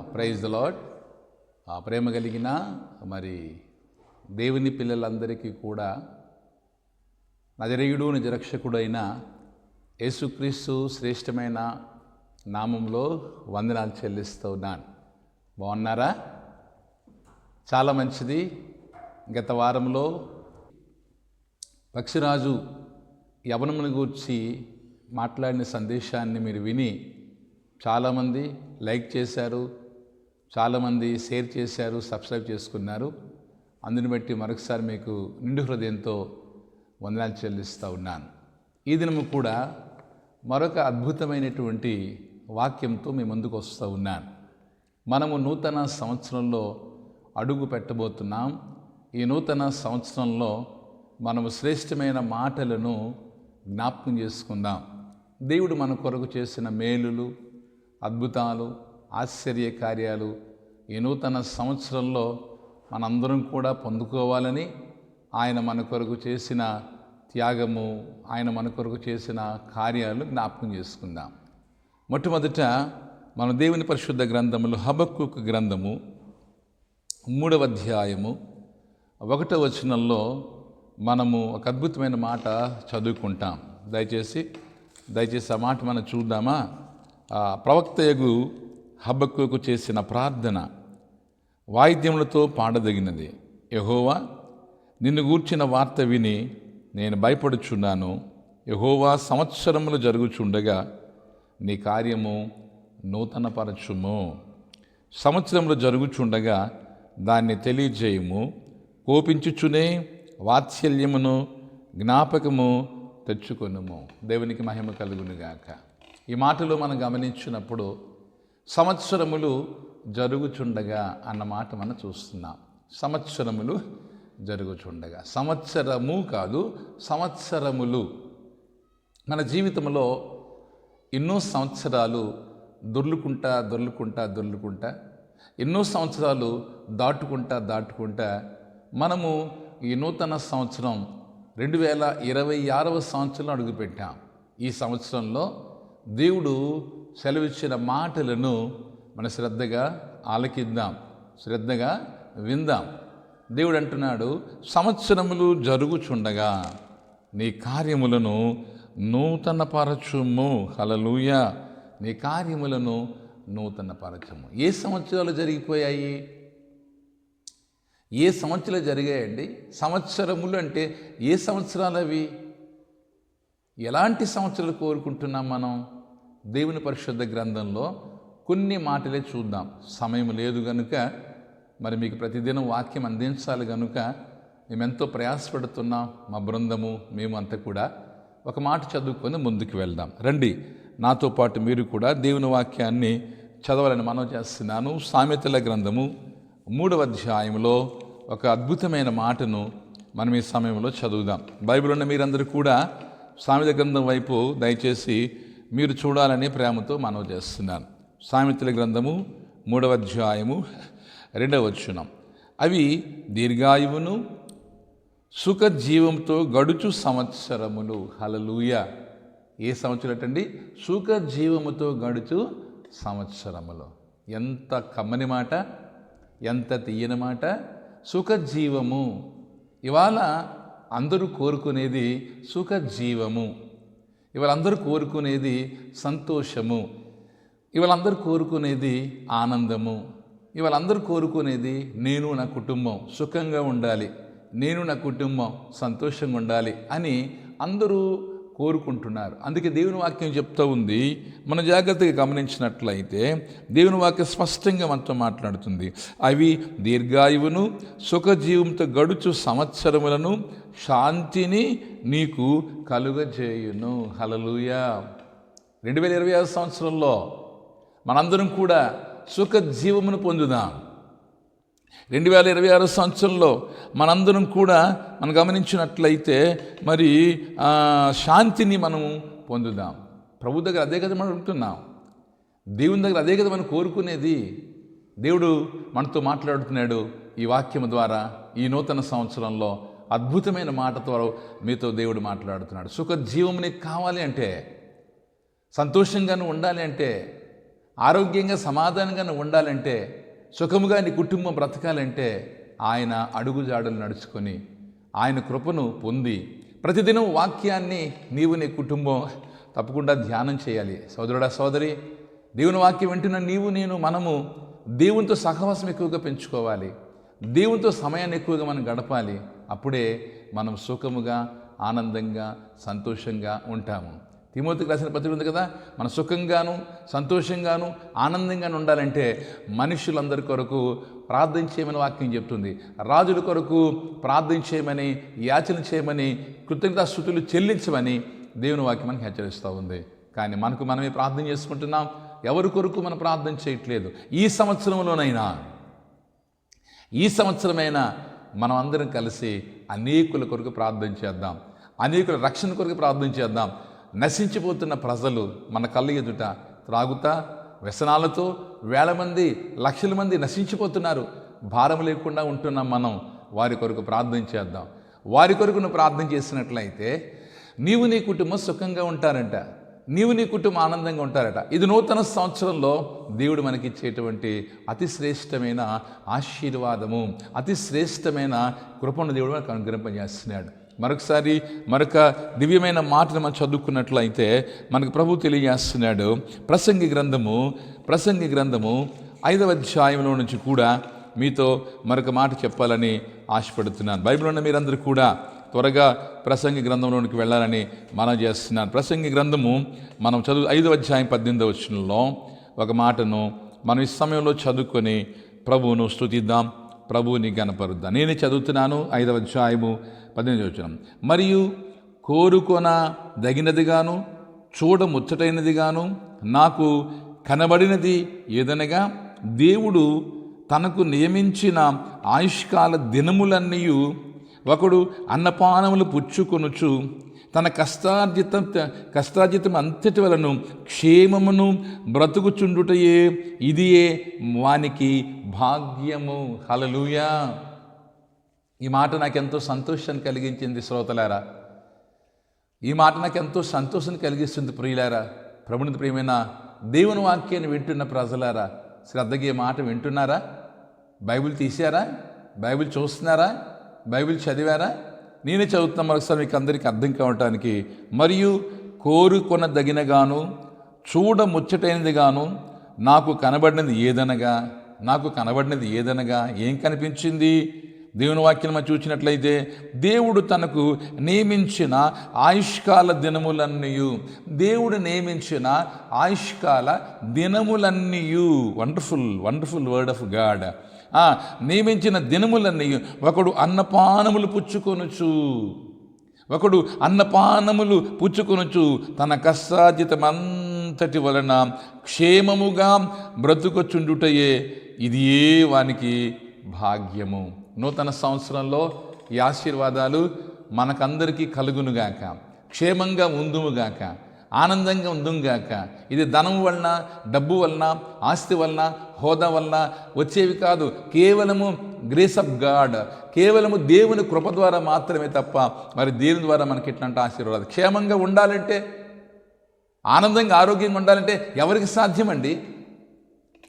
Praise the lord ప్రేమ కలిగిన మరి దేవుని పిల్లలందరికీ కూడా నజరేయుడు నిజరక్షకుడైన యేసుక్రీస్తు శ్రేష్టమైన నామంలో వందనాలు చెల్లిస్తూ ఉన్నాను బాగున్నారా? చాలా మంచిది. గత వారంలో పక్షిరాజు యవనమును గూర్చి మాట్లాడిన సందేశాన్ని మీరు విని చాలామంది లైక్ చేశారు చాలామంది షేర్ చేశారు సబ్స్క్రైబ్ చేసుకున్నారు. అందుని బట్టి మరొకసారి మీకు నిండు హృదయంతో వందనాలు చెల్లిస్తూ ఉన్నాను. ఈ దినము కూడా మరొక అద్భుతమైనటువంటి వాక్యంతో మీ ముందుకు వస్తూ ఉన్నాను. మనము నూతన సంవత్సరంలో అడుగు పెట్టబోతున్నాం. ఈ నూతన సంవత్సరంలో మనము శ్రేష్టమైన మాటలను జ్ఞాపకం చేసుకుందాం. దేవుడు మన కొరకు చేసిన మేలులు అద్భుతాలు ఆశ్చర్య కార్యాలు ఈ నూతన సంవత్సరంలో మనందరం కూడా పొందుకోవాలని ఆయన మన కొరకు చేసిన త్యాగము ఆయన మన కొరకు చేసిన కార్యాలు జ్ఞాపకం చేసుకుందాం. మొట్టమొదట మన దేవుని పరిశుద్ధ గ్రంథములు హబక్కు గ్రంథము మూడవ అధ్యాయము ఒకటో వచనంలో మనము ఒక అద్భుతమైన మాట చదువుకుంటాం. దయచేసి దయచేసి ఆ మాట మనం చూద్దామా? ఆ ప్రవక్తయగు హబ్బక్కుకు చేసిన ప్రార్థన. వాయిద్యములతో పాడదగినది. యహోవా నిన్ను గూర్చిన వార్త విని నేను భయపడుచున్నాను. యహోవా సంవత్సరములు జరుగుచుండగా నీ కార్యము నూతనపరచుము. సంవత్సరములు జరుగుచుండగా దాన్ని తెలియజేయము. కోపించుచునే వాత్సల్యమును జ్ఞాపకము తెచ్చుకొనుము. దేవునికి మహిమ కలుగునుగాక. ఈ మాటలు మనం గమనించినప్పుడు సంవత్సరములు జరుగుచుండగా అన్న మాట మనం చూస్తున్నాం. సంవత్సరములు జరుగుచుండగా. సంవత్సరము కాదు సంవత్సరములు. మన జీవితంలో ఎన్నో సంవత్సరాలు దొర్లుకుంటా దొర్లుకుంటా దొర్లుకుంటా ఎన్నో సంవత్సరాలు దాటుకుంటా దాటుకుంటా మనము ఈ నూతన సంవత్సరం రెండు వేల ఇరవై ఆరవ సంవత్సరం అడుగుపెట్టాం. ఈ సంవత్సరంలో దేవుడు సెలవిచ్చిన మాటలను మన శ్రద్ధగా ఆలకిద్దాం శ్రద్ధగా విందాం. దేవుడు అంటున్నాడు సంవత్సరములు జరుగుచుండగా నీ కార్యములను నూతనపరచుము. హలలుయ నీ కార్యములను నూతనపరచము. ఏ సంవత్సరాలు జరిగిపోయాయి? ఏ సంవత్సరాలు జరిగాయండి? సంవత్సరములు అంటే ఏ సంవత్సరాలు అవి ఎలాంటి సంవత్సరాలు కోరుకుంటున్నాం మనం? దేవుని పరిశుద్ధ గ్రంథంలో కొన్ని మాటలే చూద్దాం. సమయం లేదు కనుక మరి మీకు ప్రతిదినం వాక్యం అందించాలి కనుక మేము ఎంతో ప్రయాసపడుతున్నాం మా బృందము మేము అంతా కూడా. ఒక మాట చదువుకొని ముందుకు వెళ్దాం. రండి. నాతో పాటు మీరు కూడా దేవుని వాక్యాన్ని చదవాలని మనం చేస్తున్నాను. సామెతల గ్రంథము మూడవ అధ్యాయంలో ఒక అద్భుతమైన మాటను మనం ఈ సమయంలో చదువుదాం. బైబిల్ ఉన్న మీరందరూ కూడా సామెత గ్రంథం వైపు దయచేసి మీరు చూడాలని ప్రేమతో మనవి చేస్తున్నాను. సామెతల గ్రంథము మూడవ అధ్యాయము రెండవ వచ్చునం అవి దీర్ఘాయువును సుఖజీవంతో గడుచు సంవత్సరములు. హలలుయ ఏ సంవత్సరం అండి సుఖజీవముతో గడుచు సంవత్సరములు. ఎంత కమ్మని మాట ఎంత తీయని మాట. సుఖజీవము. ఇవాళ అందరూ కోరుకునేది సుఖజీవము. ఇవాళ అందరూ కోరుకునేది సంతోషము. ఇవాళందరూ కోరుకునేది ఆనందము. ఇవాళందరూ కోరుకునేది నేను నా కుటుంబం. సుఖంగా ఉండాలి. నేను నా కుటుంబం సంతోషంగా ఉండాలి అని అందరూ కోరుకుంటున్నారు. అందుకే దేవుని వాక్యం చెప్తూ ఉంది. మన జాగ్రత్తగా గమనించినట్లయితే దేవుని వాక్యం స్పష్టంగా మనతో మాట్లాడుతుంది. అవి దీర్ఘాయువును సుఖజీవంతో గడుచు సంవత్సరములను శాంతిని నీకు కలుగజేయును. హలలుయా రెండు వేల ఇరవై ఆరు సంవత్సరంలో మనందరం కూడా సుఖ జీవమును పొందుదాం. రెండు వేల ఇరవై ఆరు సంవత్సరంలో మనందరం కూడా మనం గమనించినట్లయితే మరి శాంతిని మనం పొందుదాం. ప్రభు దగ్గర అదే కదా మనం ఉంటున్నాం. దేవుని దగ్గర అదే కదా మనం కోరుకునేది. దేవుడు మనతో మాట్లాడుతున్నాడు ఈ వాక్యం ద్వారా ఈ నూతన సంవత్సరంలో. అద్భుతమైన మాట ద్వారా మీతో దేవుడు మాట్లాడుతున్నాడు. సుఖ జీవముని నీకు కావాలి అంటే సంతోషంగా ఉండాలి అంటే ఆరోగ్యంగా సమాధానంగా ఉండాలంటే సుఖముగా నీ కుటుంబం బ్రతకాలంటే ఆయన అడుగుజాడలు నడుచుకొని ఆయన కృపను పొంది ప్రతిదినం వాక్యాన్ని నీవు నీ కుటుంబం తప్పకుండా ధ్యానం చేయాలి. సోదరుడా సోదరి దేవుని వాక్యం వింటున్న నీవు నేను మనము దేవునితో సహవాసం ఎక్కువగా పెంచుకోవాలి. దేవునితో సమయాన్ని ఎక్కువగా మనం గడపాలి. అప్పుడే మనం సుఖముగా ఆనందంగా సంతోషంగా ఉంటాము. తిమోతికి రాసిన పత్రిక ఉంది కదా? మన సుఖంగాను సంతోషంగాను ఆనందంగాను ఉండాలంటే మనుషులందరి కొరకు ప్రార్థన చేయమని వాక్యం చెప్తుంది. రాజుల కొరకు ప్రార్థన చేయమని యాచన చేయమని కృతజ్ఞతాస్థుతులు చెల్లించమని దేవుని వాక్యం మనకి హెచ్చరిస్తూ ఉంది. కానీ మనకు మనమే ప్రార్థన చేసుకుంటున్నాం. ఎవరి కొరకు మనం ప్రార్థన చేయట్లేదు? ఈ సంవత్సరంలోనైనా ఈ సంవత్సరమైనా మనం అందరం కలిసి అనేకుల కొరకు ప్రార్థన చేద్దాం. అనేకుల రక్షణ కొరకు ప్రార్థన చేద్దాం. నశించిపోతున్న ప్రజలు మన కళ్ళ ఎదుట త్రాగుతా వ్యసనాలతో వేల మంది లక్షల మంది నశించిపోతున్నారు. భారం లేకుండా ఉంటున్నాం మనం వారి కొరకు ప్రార్థన చేద్దాం. వారి కొరకు నువ్వు ప్రార్థన చేసినట్లయితే నీవు నీ కుటుంబం సుఖంగా ఉంటారంట. నీవు నీ కుటుంబం ఆనందంగా ఉంటారట. ఇది నూతన సంవత్సరంలో దేవుడు మనకిచ్చేటువంటి అతి శ్రేష్టమైన ఆశీర్వాదము అతి శ్రేష్టమైన కృపను దేవుడు మనకు అనుగ్రహింపజేస్తున్నాడు. మరొకసారి మరొక దివ్యమైన మాటను మనం చదువుకున్నట్లయితే మనకు ప్రభు తెలియజేస్తున్నాడు. ప్రసంగి గ్రంథము ప్రసంగి గ్రంథము ఐదవ అధ్యాయంలో నుంచి కూడా మీతో మరొక మాట చెప్పాలని ఆశపడుతున్నాను. బైబిల్ ఉన్న మీరందరూ కూడా త్వరగా ప్రసంగి గ్రంథంలోనికి వెళ్ళాలని మనం చేస్తున్నాను. ప్రసంగి గ్రంథము మనం చదువు ఐదవ అధ్యాయం పద్దెనిమిదవ వచనంలో ఒక మాటను మనం ఈ సమయంలో చదువుకొని ప్రభువును స్తుతిద్దాం. ప్రభువుని గనపరుద్దా నేనే చదువుతున్నాను ఐదవ అధ్యాయము పద్దెనిమిది వచ్చిన మరియు కోరుకొన దగినదిగాను చూడముచ్చటైనదిగాను నాకు కనబడినది ఏదనగా దేవుడు తనకు నియమించిన ఆయుష్కాల దినములన్నీ ఒకడు అన్నపానములు పుచ్చుకొనుచు తన కష్టార్జితం కష్టార్జితం అంతటి వలను క్షేమమును బ్రతుకుచుండుటయే ఇదియే వానికి భాగ్యము. హలలుయా ఈ మాట నాకు ఎంతో సంతోషాన్ని కలిగించింది శ్రోతలారా. ఈ మాట నాకు ఎంతో సంతోషాన్ని కలిగిస్తుంది ప్రియులారా ప్రభుని ప్రియమైన దేవుని వాక్యాన్ని వింటున్న ప్రజలారా. శ్రద్ధగా ఈ మాట వింటున్నారా? బైబిల్ తీశారా? బైబిల్ చూస్తున్నారా? బైబిల్ చదివారా? నేనే చదువుతున్నా మరొకసారి మీకు అందరికీ అర్థం కావటానికి. మరియు కోరుకొనదగినగాను చూడ ముచ్చటైనదిగాను నాకు కనబడినది ఏదనగా నాకు కనబడినది ఏదనగా ఏం కనిపించింది? దేవుని వాక్యం మనం చూసినట్లయితే దేవుడు తనకు నియమించిన ఆయుష్కాల దినములన్నీయు. దేవుడు నియమించిన ఆయుష్కాల దినములన్నీయు. Wonderful wonderful word of God నియమించిన దినములన్నీ ఒకడు అన్నపానములు పుచ్చుకొనుచు. ఒకడు అన్నపానములు పుచ్చుకొనుచు తన కష్టాజితమంతటి వలన క్షేమముగా బ్రతుకొచ్చుండుటయే ఇది ఏ వానికి భాగ్యము. నూతన సంవత్సరంలో ఈ ఆశీర్వాదాలు మనకందరికీ కలుగునుగాక. క్షేమంగా ఉందుముగాక. ఆనందంగా ఉందుగాక ఇది ధనం వలన డబ్బు వలన ఆస్తి వలన హోదా వలన వచ్చేవి కాదు. కేవలము గ్రేస్ ఆఫ్ గాడ్ కేవలము దేవుని కృప ద్వారా మాత్రమే తప్ప మరి దేవుని ద్వారా మనకి ఇట్లాంటి ఆశీర్వాదాలు? క్షేమంగా ఉండాలంటే ఆనందంగా ఆరోగ్యంగా ఉండాలంటే ఎవరికి సాధ్యమండి?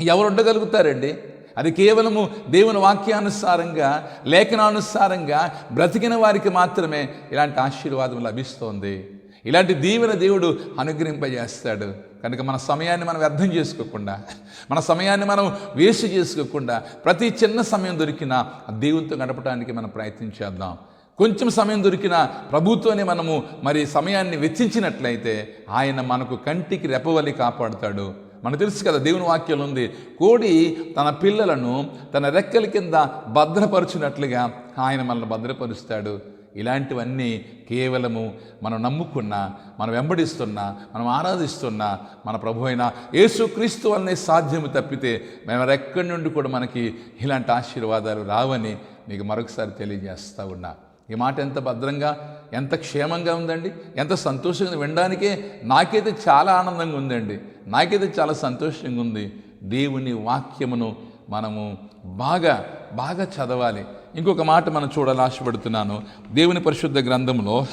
ఎవరు ఉండగలుగుతారండి? అది కేవలము దేవుని వాక్యానుసారంగా లేఖనానుసారంగా బ్రతికిన వారికి మాత్రమే ఇలాంటి ఆశీర్వాదం లభిస్తోంది. ఇలాంటి దీవెన దేవుడు అనుగ్రహింపజేస్తాడు. కనుక మన సమయాన్ని మనం వ్యర్థం చేసుకోకుండా మన సమయాన్ని మనం వేస్ట్ చేసుకోకుండా ప్రతి చిన్న సమయం దొరికినా దేవునితో గడపడానికి మనం ప్రయత్నం చేద్దాం. కొంచెం సమయం దొరికిన ప్రభుత్వనే మనము మరి సమయాన్ని వెచ్చించినట్లయితే ఆయన మనకు కంటికి రెపవలి కాపాడుతాడు. మనకు తెలుసు కదా దేవుని వాక్యం ఉంది కోడి తన పిల్లలను తన రెక్కల కింద భద్రపరుచినట్లుగా ఆయన మనల్ని భద్రపరుస్తాడు. ఇలాంటివన్నీ కేవలము మనం నమ్ముకున్న మనం వెంబడిస్తున్న మనం ఆరాధిస్తున్న మన ప్రభు అయిన యేసుక్రీస్తు వల్లనే సాధ్యము తప్పితే మేము ఎక్కడి నుండి కూడా మనకి ఇలాంటి ఆశీర్వాదాలు రావని మీకు మరొకసారి తెలియజేస్తా ఉన్నా. ఈ మాట ఎంత భద్రంగా ఎంత క్షేమంగా ఉందండి? ఎంత సంతోషంగా వినడానికే నాకైతే చాలా ఆనందంగా ఉందండి. నాకైతే చాలా సంతోషంగా ఉంది. దేవుని వాక్యమును మనము బాగా బాగా చదవాలి. ఇంకొక మాట మనం చూడాలని ఆశపడుతున్నాను. దేవుని పరిశుద్ధ గ్రంథంలో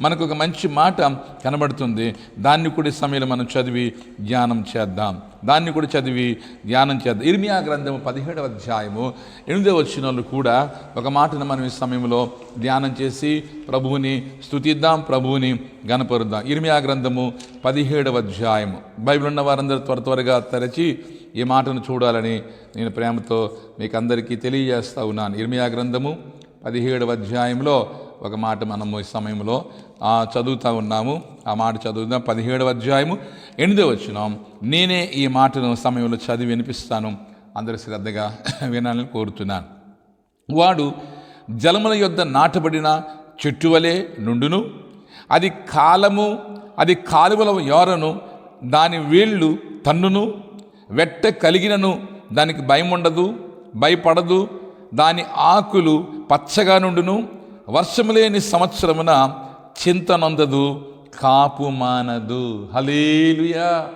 మనకు ఒక మంచి మాట కనబడుతుంది. దాన్ని కూడా సమయంలో మనం చదివి ధ్యానం చేద్దాం. దాన్ని కూడా చదివి ధ్యానం చేద్దాం. ఇర్మియా గ్రంథము పదిహేడవ అధ్యాయము ఎనిమిదవ వచ్చిన వాళ్ళు కూడా ఒక మాటను మనం ఈ సమయంలో ధ్యానం చేసి ప్రభువుని స్తుతిద్దాం ప్రభువుని గనపరుద్దాం ఇర్మియా గ్రంథము పదిహేడవ అధ్యాయము. బైబిల్ ఉన్న వారందరూ త్వర త్వరగా తెరచి ఈ మాటను చూడాలని నేను ప్రేమతో మీకు అందరికీ తెలియజేస్తా ఉన్నాను. ఇర్మియా గ్రంథము పదిహేడవ అధ్యాయంలో ఒక మాట మనము ఈ సమయంలో చదువుతూ ఉన్నాము. ఆ మాట చదువుదాం. పదిహేడవ అధ్యాయము ఎనిమిదో వచ్చినాం నేనే ఈ మాటను సమయంలో చదివి వినిపిస్తాను. అందరూ శ్రద్ధగా వినాలని కోరుతున్నాను. వాడు జలముల యొద్ద నాటబడిన చెట్టు వలె నుండును అది కాలము అది కాలువల యోరను దాని వేళ్ళు తన్నును వెట్ట కలిగినను దానికి భయం ఉండదు భయపడదు. దాని ఆకులు పచ్చగా నుండును వర్షము లేని సంవత్సరమున చింత నొందదు కాపు మానదు. హలేలుయా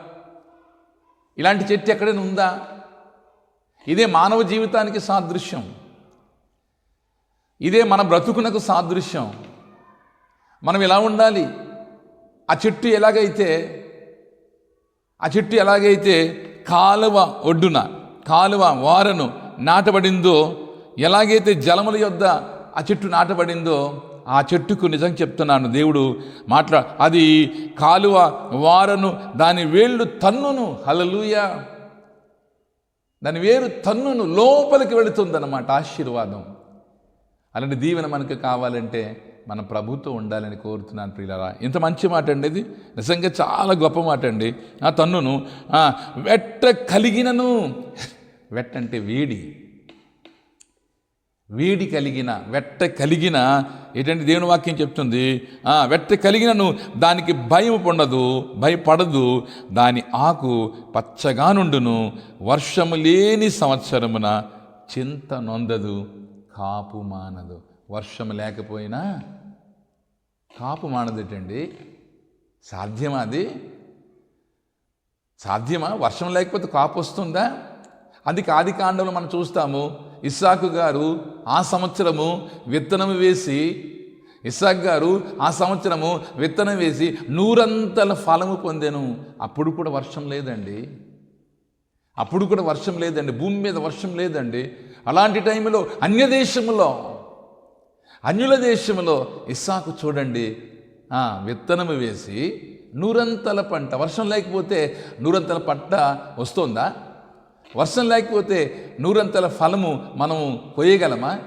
ఇలాంటి చెట్టు ఎక్కడైనా ఉందా? ఇదే మానవ జీవితానికి సాదృశ్యం. ఇదే మన బ్రతుకునకు సాదృశ్యం. మనం ఎలా ఉండాలి? ఆ చెట్టు ఎలాగైతే ఆ చెట్టు ఎలాగైతే కాలువ ఒడ్డున కాలువ వారను నాటబడిందో ఎలాగైతే జలముల యొద్ద ఆ చెట్టు నాటబడిందో ఆ చెట్టుకు నిజం చెప్తున్నాను దేవుడు మాట్లా అది కాలువ వారను దాని వేళ్ళు తన్నును హలలుయ దాని వేరు తన్నును లోపలికి వెళుతుందన్నమాట ఆశీర్వాదం. అలాంటి దీవెన మనకు కావాలంటే మన ప్రభుతో ఉండాలని కోరుతున్నాను ప్రియులరా. ఇంత మంచి మాట అండి ఇది. నిజంగా చాలా గొప్ప మాట అండి. ఆ తన్నును వెట్ట కలిగినను. వెట్ట అంటే వేడి. వేడి కలిగిన వెట్ట కలిగిన ఏంటంటే దేవుని వాక్యం చెప్తుంది. ఆ, వెట్ట కలిగినను దానికి భయం పొండదు భయపడదు. దాని ఆకు పచ్చగా నుండును. వర్షము లేని సంవత్సరమున చింత నొందదు కాపు మానదు. వర్షం లేకపోయినా కాపు మానదటండి. సాధ్యమా అది? సాధ్యమా? వర్షం లేకపోతే కాపు వస్తుందా? అందుకే ఆది కాండంలో మనం చూస్తాము. ఇస్సాకు గారు ఆ సంవత్సరము విత్తనం వేసి ఇస్సాక్ గారు ఆ సంవత్సరము విత్తనం వేసి నూరంతల ఫలము పొందాను. అప్పుడు కూడా వర్షం లేదండి. అప్పుడు కూడా వర్షం లేదండి. భూమి మీద వర్షం లేదండి. అలాంటి టైంలో అన్య దేశంలో అన్యుల దేశంలో ఇస్సాకు చూడండి. విత్తనము వేసి నూరంతల పంట వర్షం లేకపోతే నూరంతల పంట వస్తుందా? వర్షం లేకపోతే నూరంతల ఫలము మనము కొయ్యగలమా?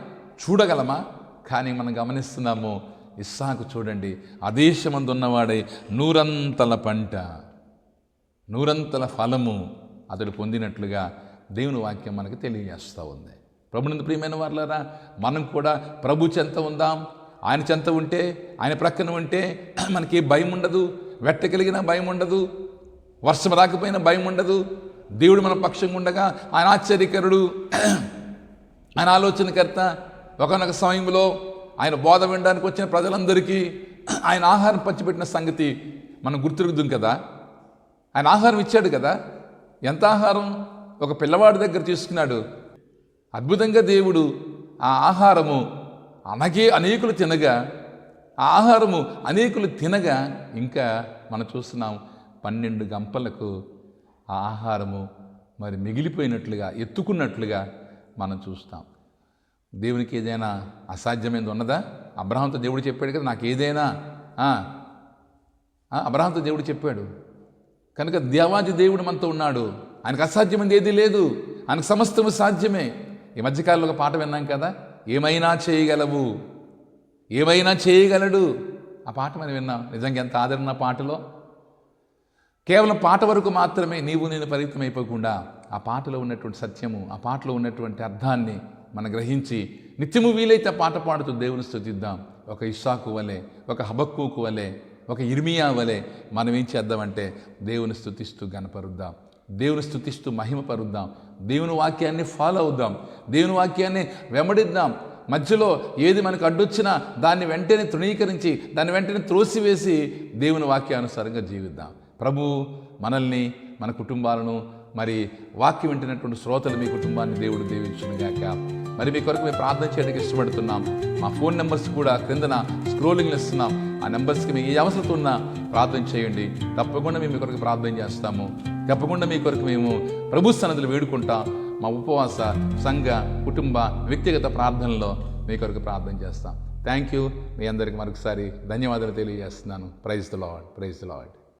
చూడగలమా? కానీ మనం గమనిస్తున్నాము ఇస్సాకు చూడండి ఆ ఉన్నవాడే నూరంతల పంట నూరంతల ఫలము అతడు పొందినట్లుగా దేవుని వాక్యం మనకు తెలియజేస్తూ ఉంది. ప్రభునందు ప్రియమైన వారులారా మనం కూడా ప్రభు చెంత ఉందాం. ఆయన చెంత ఉంటే ఆయన ప్రక్కన ఉంటే మనకి భయం ఉండదు వెట్ట కలిగిన భయం ఉండదు వర్షం రాకపోయినా భయం ఉండదు. దేవుడు మన పక్షంగా ఉండగా ఆయన ఆశ్చర్యకరుడు. ఆయన ఆలోచనకర్త. ఒకనొక సమయంలో ఆయన బోధ వినడానికి వచ్చిన ప్రజలందరికీ ఆయన ఆహారం పంచిపెట్టిన సంగతి మనం గుర్తురుగుదాం కదా. ఆయన ఆహారం ఇచ్చాడు కదా. ఎంత ఆహారం? ఒక పిల్లవాడి దగ్గర తీసుకున్నాడు. అద్భుతంగా దేవుడు ఆ ఆహారము అనగే అనేకులు తినగా ఆ ఆహారము అనేకులు తినగా ఇంకా మనం చూస్తున్నాం పన్నెండు గంపలకు ఆ ఆహారము మరి మిగిలిపోయినట్లుగా ఎత్తుకున్నట్లుగా మనం చూస్తాం. దేవునికి ఏదైనా అసాధ్యమైనది ఉన్నదా? అబ్రహాంతో దేవుడు చెప్పాడు కదా నాకు ఏదైనా ఆ, అబ్రహాంతో దేవుడు చెప్పాడు. కనుక దేవాది దేవుడు మనతో ఉన్నాడు. ఆయనకు అసాధ్యమైనది ఏది లేదు. ఆయనకు సమస్తము సాధ్యమే. ఈ మధ్యకాలంలో ఒక పాట విన్నాం కదా? ఏమైనా చేయగలవు. ఏమైనా చేయగలడు. ఆ పాట మనం విన్నాం. నిజంగా ఎంత ఆదరణ పాటలో. కేవలం పాట వరకు మాత్రమే నీవు నేను పరిమితం అయిపోకుండా ఆ పాటలో ఉన్నటువంటి సత్యము ఆ పాటలో ఉన్నటువంటి అర్థాన్ని మనం గ్రహించి నిత్యము వీలైతే ఆ పాట పాడుతూ దేవుని స్థుతిద్దాం. ఒక ఇస్సాకు వలె ఒక హబక్కుకు వలె ఒక ఇర్మియా వలె మనం ఏం చేద్దామంటే దేవుని స్థుతిస్తూ గనపరుద్దాం. దేవుని స్తుతిస్తూ మహిమపరుద్దాం దేవుని వాక్యాన్ని ఫాలో అవుదాం. దేవుని వాక్యాన్ని వెంబడిద్దాం. మధ్యలో ఏది మనకు అడ్డొచ్చినా దాన్ని వెంటనే తృణీకరించి దాన్ని వెంటనే త్రోసివేసి దేవుని వాక్యానుసారంగా జీవిద్దాం. ప్రభు మనల్ని మన కుటుంబాలను మరి వాక్యం వింటున్నటువంటి శ్రోతలు మీ కుటుంబాన్ని దేవుడు దీవించునుగాక. మరి మీ కొరకు మేము ప్రార్థన చేయడానికి ఇష్టపడుతున్నాం. మా ఫోన్ నెంబర్స్ కూడా క్రిందన స్క్రోలింగ్ ఇస్తున్నాం ఆ నెంబర్స్కి మీకు ఏ అవసరం ఉన్నా ప్రార్థన చేయండి. తప్పకుండా మేము మీ కొరకు ప్రార్థన చేస్తాము. తప్పకుండా మీ కొరకు మేము ప్రభు సన్నదులు వేడుకుంటాం. మా ఉపవాస సంఘ కుటుంబ వ్యక్తిగత ప్రార్థనలో మీ కొరకు ప్రార్థన చేస్తాం. థ్యాంక్ యూ మీ అందరికి మరొకసారి ధన్యవాదాలు తెలియజేస్తున్నాను. Praise the Lord praise the Lord